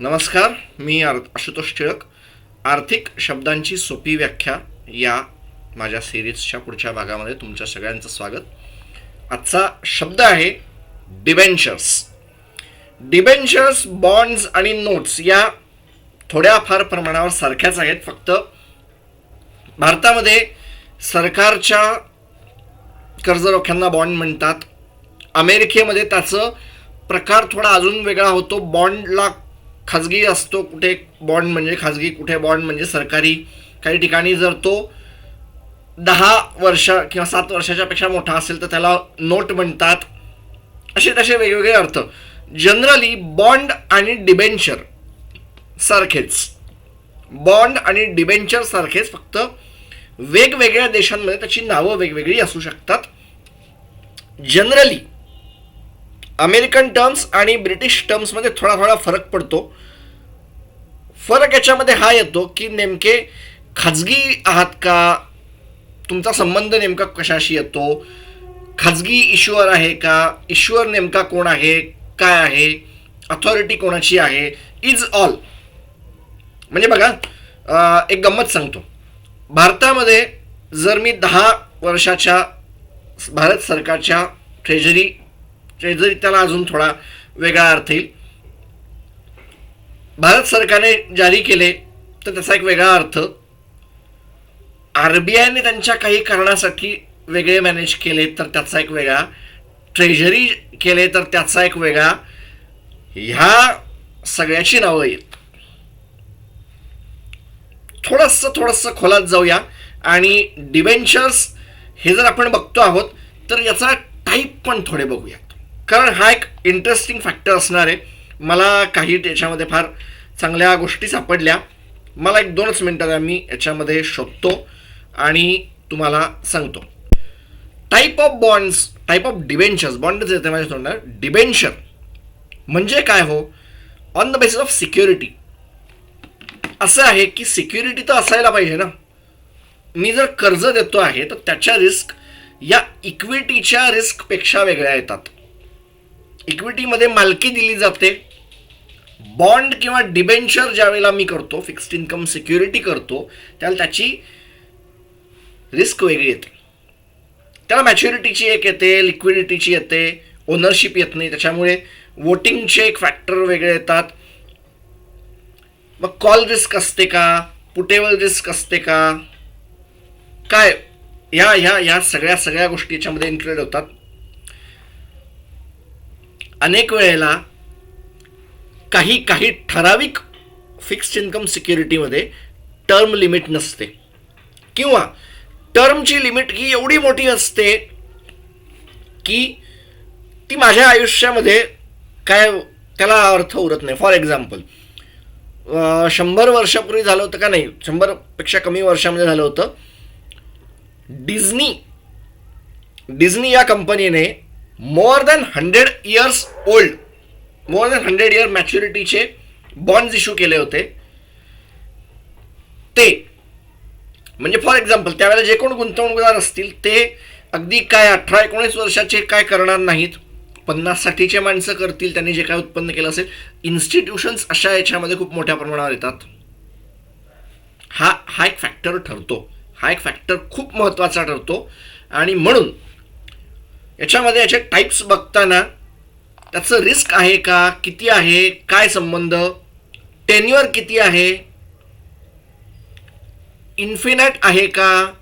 नमस्कार मी आशुतोष टिळक. आर्थिक शब्दांची सोपी व्याख्या या माझ्या सिरीजच्या पुढच्या भागामध्ये तुमच्या सगळ्यांचं स्वागत. आजचा शब्द आहे डिबेंचर्स डिबेंचर्स बॉन्ड्स आणि नोट्स या थोड्या फार प्रमाणावर सारख्याच आहेत. फक्त भारतामध्ये सरकारच्या कर्जरोख्यांना बॉन्ड म्हणतात. अमेरिकेमध्ये त्याचं प्रकार थोडा अजून वेगळा होतो. बॉन्डला खाजगी असतो कुठे बॉन्ड म्हणजे खाजगी कुठे बॉन्ड म्हणजे सरकारी. काही ठिकाणी जर तो दहा वर्ष किंवा सात वर्षाच्यापेक्षा मोठा असेल तर त्याला नोट म्हणतात. असे तसे वेगवेगळे अर्थ. जनरली बॉन्ड आणि डिबेंचर सारखेच. बॉन्ड आणि डिबेंचर सारखेच फक्त वेगवेगळ्या देशांमध्ये त्याची नावं वेगवेगळी असू शकतात. जनरली अमेरिकन टर्म्स आणि ब्रिटिश टर्म्समध्ये थोडा थोडा फरक पडतो. फरक याच्यामध्ये हा येतो की नेमके खाजगी आहात का? तुमचा संबंध नेमका कशाशी येतो? खाजगी ईश्वर आहे का? ईश्वर नेमका कोण आहे? काय आहे? अथॉरिटी कोणाची आहे? इज ऑल म्हणजे बघा एक गंमत सांगतो. भारतामध्ये जर मी दहा वर्षाच्या भारत सरकारच्या ट्रेजरी जरी त्याला अजून थोडा वेगळा अर्थ येईल. भारत सरकारने जारी केले तर त्याचा एक वेगळा अर्थ आर बी आयने त्यांच्या काही कारणासाठी वेगळे मॅनेज केले तर त्याचा एक वेगळा ट्रेझरी केले तर त्याचा एक वेगळा ह्या सगळ्याची नावं येत थोडंसं थोडंसं खोलात जाऊया. आणि डिबेंचर्स हे जर आपण बघतो आहोत तर याचा टाईप पण थोडे बघूया. कारण हा एक इंटरेस्टिंग फॅक्टर असणार आहे. मला काही त्याच्यामध्ये फार चांगल्या गोष्टी सापडल्या. मला एक दोनच मिनटात मी याच्यामध्ये शोधतो आणि तुम्हाला सांगतो. Type of bonds type of debentures बॉन्डच येते माझ्या तोंडात डिबेंचर म्हणजे काय हो? On the basis of security असं आहे की सिक्युरिटी तर असायला पाहिजे ना. मी जर कर्ज देतो आहे तर त्याच्या रिस्क या इक्विटीच्या रिस्कपेक्षा वेगळ्या येतात. इक्विटीमध्ये मालकी दिली जाते. बॉन्ड किंवा डिबेंचर ज्यावेळेला मी करतो फिक्स्ड इन्कम सिक्युरिटी करतो त्याला त्याची रिस्क वेगळी येते. त्याला मॅच्युरिटीची एक येते लिक्विडिटीची येते ओनरशिप येत नाही त्याच्यामुळे वोटिंगचे एक फॅक्टर वेगळे येतात. मग कॉल रिस्क असते का? पुटेबल रिस्क असते का? काय? ह्या ह्या ह्या सगळ्या सगळ्या गोष्टी याच्यामध्ये इन्क्लूड होतात. अनेक वेळेला काही काही ठराविक फिक्स्ड इन्कम सिक्युरिटीमध्ये टर्म लिमिट नसते. किंवा टर्मची लिमिट ही एवढी मोठी असते की ती माझ्या आयुष्यामध्ये काय त्याला अर्थ उरत नाही. फॉर एक्झाम्पल शंभर वर्षापूर्वी झालं होतं का नाही? शंभरपेक्षा कमी वर्षामध्ये झालं होतं. डिझनी डिझनी या कंपनीने more than hundred years old more than hundred year मॅच्युरिटीचे bonds issue केले होते. ते म्हणजे फॉर एक्झाम्पल त्यावेळेला जे कोण गुंतवणूकदार असतील ते अगदी काय अठरा एकोणीस वर्षाचे काय करणार नाहीत. पन्नास साठीचे माणसं करतील त्यांनी जे काय उत्पन्न केलं असेल इन्स्टिट्यूशन्स अशा याच्यामध्ये खूप मोठ्या प्रमाणावर येतात. हा हा एक फॅक्टर ठरतो. हा एक फॅक्टर खूप महत्त्वाचा ठरतो. आणि म्हणून याच्यामध्ये याचे टाईप्स बघताना त्याचं रिस्क आहे का? किती आहे? काय संबंध? टेन्युअर किती आहे? इन्फिनाईट आहे का?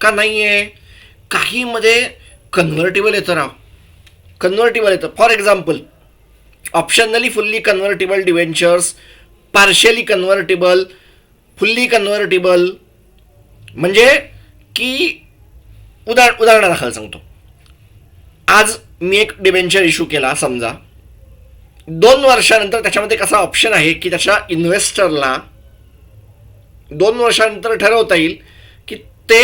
का नाही आहे काहीमध्ये कन्व्हर्टेबल येतं राव. कन्व्हर्टेबल येतं. For example optionally fully convertible debentures partially convertible fully convertible म्हणजे की उदाहरण उदाहरणादाखल सांगतो. आज मी एक डिबेंचर इश्यू केला समजा. दोन वर्षानंतर त्याच्यामध्ये कसा ऑप्शन आहे की त्याच्या इन्व्हेस्टरला दोन वर्षानंतर ठरवता येईल की ते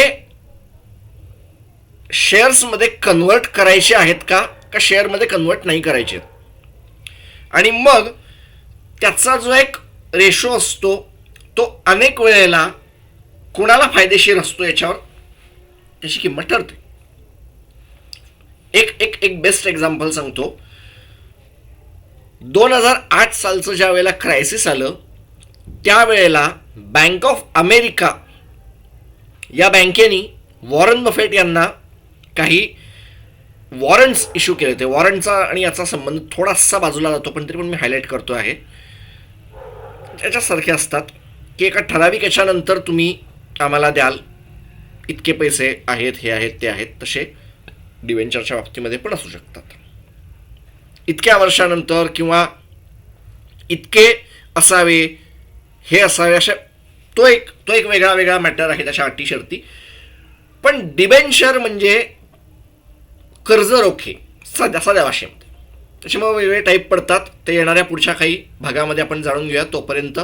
शेअर्समध्ये कन्व्हर्ट करायचे आहेत का का शेअरमध्ये कन्व्हर्ट नाही करायचे? आणि मग त्याचा जो एक रेशो असतो तो अनेक वेळेला कुणाला फायदेशीर असतो याच्यावर त्याची किंमत ठरते. एक एक एक बेस्ट एक्झाम्पल सांगतो. दोन हजार आठ सालचं ज्या वेळेला क्रायसिस आलं त्यावेळेला बँक ऑफ अमेरिका या बँकेने वॉरन बफेट यांना काही वॉरंट्स इश्यू केले होते. वॉरंटचा आणि याचा संबंध थोडासा बाजूला जातो पण तरी पण मी हायलाईट करतो आहे. त्याच्यासारखे असतात की एका ठराविक याच्यानंतर तुम्ही आम्हाला द्याल. इतके पैसे आहेत हे आहेत ते आहेत तसे. डिव्हेंचरच्या बाबतीमध्ये पण असू शकतात. इतक्या वर्षानंतर किंवा इतके असावे हे असावे अशा तो एक तो एक वेगळा वेगळा मॅटर आहे त्याच्या अटी शर्ती पण डिबेंचर म्हणजे कर्ज रोखे साध्या साध्या भाषेमध्ये. त्याच्यामुळे वेगवेगळे टाईप पडतात. ते येणाऱ्या पुढच्या काही भागामध्ये आपण जाणून घेऊया तोपर्यंत.